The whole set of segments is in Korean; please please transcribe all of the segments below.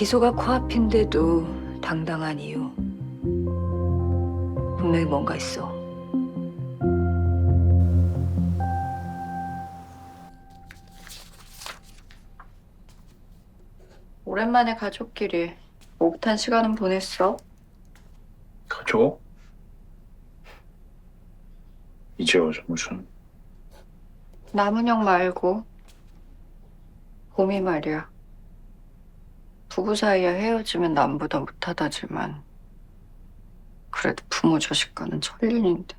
기소가 코앞인데도 당당한 이유. 분명히 뭔가 있어. 오랜만에 가족끼리 오붓한 시간은 보냈어. 가족? 이제 와서 무슨 남은영 말고 봄이 말이야. 부부 사이에 헤어지면 남보다 못하다지만 그래도 부모 자식과는 천린인데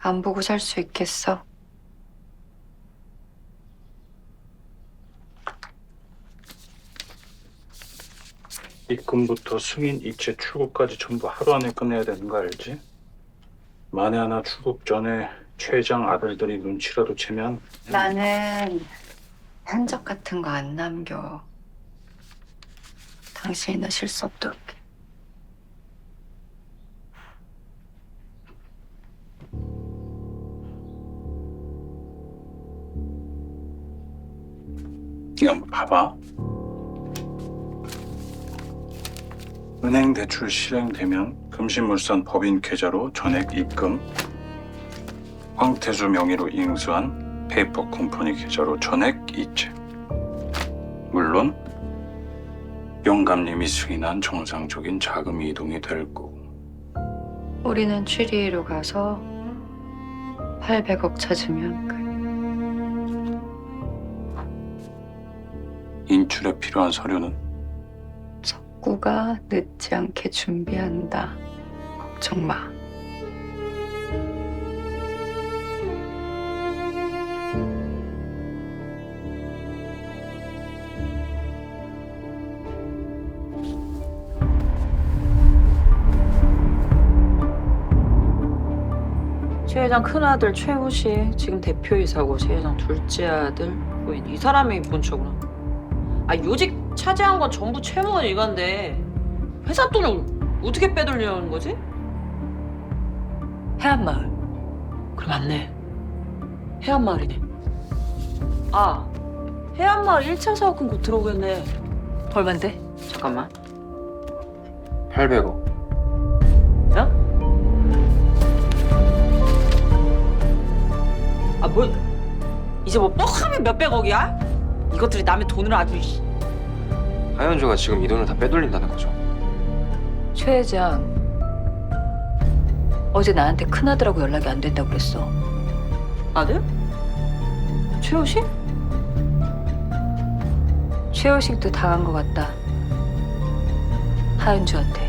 안 보고 살 수 있겠어? 입금부터 승인, 이체, 출국까지 전부 하루 안에 끝내야 되는 거 알지? 만에 하나 출국 전에 최장 아들들이 눈치라도 채면 나는 흔적 같은 거 안 남겨. 당신이나 실수도 없게. 이거 봐봐. 은행 대출 실행되면 금신물산 법인 계좌로 전액 입금, 황태수 명의로 인수한 페이퍼 컴퍼니 계좌로 전액 이체. 물론 영감님이 승인한 정상적인 자금 이동이 될 거고. 우리는 취리로 가서 800억 찾으면 끝. 인출에 필요한 서류는 구가 늦지 않게 준비한다. 걱정 마. 최 회장 큰아들 최우식 지금 대표이사고 최 회장 둘째 아들 부인 이 사람이 본처구나 아 요직 차지한 건 전부 최무원 일가인데 회사 돈을 어떻게 빼돌려는 거지? 해안마을. 그래 맞네 해안마을이네 아 해안마을 1차 사업금 곧 들어오겠네 얼만데? 잠깐만 800억. 이제 뭐 뻑하면 몇백억이야? 이것들이 남의 돈을 아주 씨. 하현주가 지금 이 돈을 다 빼돌린다는 거죠. 최 회장. 어제 나한테 큰아들하고 연락이 안 된다고 그랬어. 아들? 최호식? 최호식도 당한 것 같다. 하은주한테.